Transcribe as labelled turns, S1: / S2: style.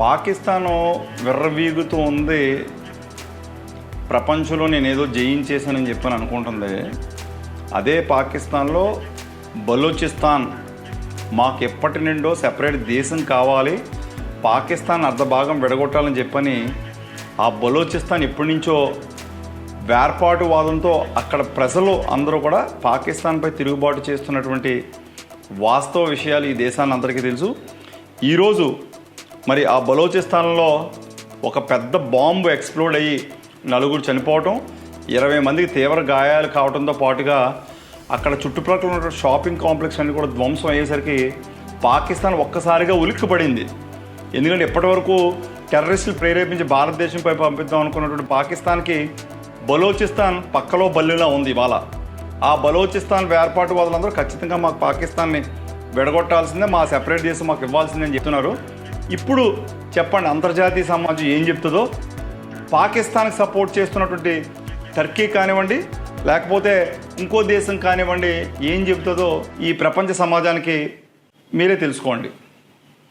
S1: పాకిస్తాన్ విర్రవీగుతూ ఉంది. ప్రపంచంలో నేను ఏదో జయించేశానని చెప్పని అనుకుంటుంది. అదే పాకిస్తాన్లో బలూచిస్తాన్ మాకు ఎప్పటి నుండో సెపరేట్ దేశం కావాలి. పాకిస్తాన్ అర్ధ భాగం విడగొట్టాలని చెప్పని ఆ బలూచిస్తాన్ ఎప్పటి నుంచో వేర్పాటు వాదంతో అక్కడ ప్రజలు అందరూ కూడా పాకిస్తాన్పై తిరుగుబాటు చేస్తున్నటువంటి వాస్తవ విషయాలు ఈ దేశాన్ని అందరికీ తెలుసు. ఈరోజు మరి ఆ బలోచిస్తాన్లో ఒక పెద్ద బాంబు ఎక్స్ప్లోడ్ అయ్యి నలుగురు చనిపోవటం ఇరవై మందికి తీవ్ర గాయాలు కావడంతో పాటుగా అక్కడ చుట్టుప్రక్కల ఉన్న షాపింగ్ కాంప్లెక్స్ అన్ని కూడా ధ్వంసం అయ్యేసరికి పాకిస్తాన్ ఒక్కసారిగా ఉలిక్కిపడింది ఎందుకంటే ఇప్పటివరకు టెర్రరిస్టులు ప్రేరేపించి భారతదేశంపై పంపిద్దాం అనుకున్నటువంటి పాకిస్తాన్కి బలోచిస్తాన్ పక్కలో బల్లిలా ఉంది ఇవాళ. ఆ బలోచిస్తాన్ వేర్పాటు వాళ్ళందరూ ఖచ్చితంగా మాకు పాకిస్తాన్ని విడగొట్టాల్సిందే మా సెపరేట్ చేసి మాకు ఇవ్వాల్సిందే అని చెప్తున్నారు. ఇప్పుడు చెప్పండి అంతర్జాతీయ సమాజం ఏం చెప్తుందో? పాకిస్తాన్కి సపోర్ట్ చేస్తున్నటువంటి టర్కీ కానివ్వండి లేకపోతే ఇంకో దేశం కానివ్వండి ఏం చెబుతుందో ఈ ప్రపంచ సమాజానికి మీరే తెలుసుకోండి.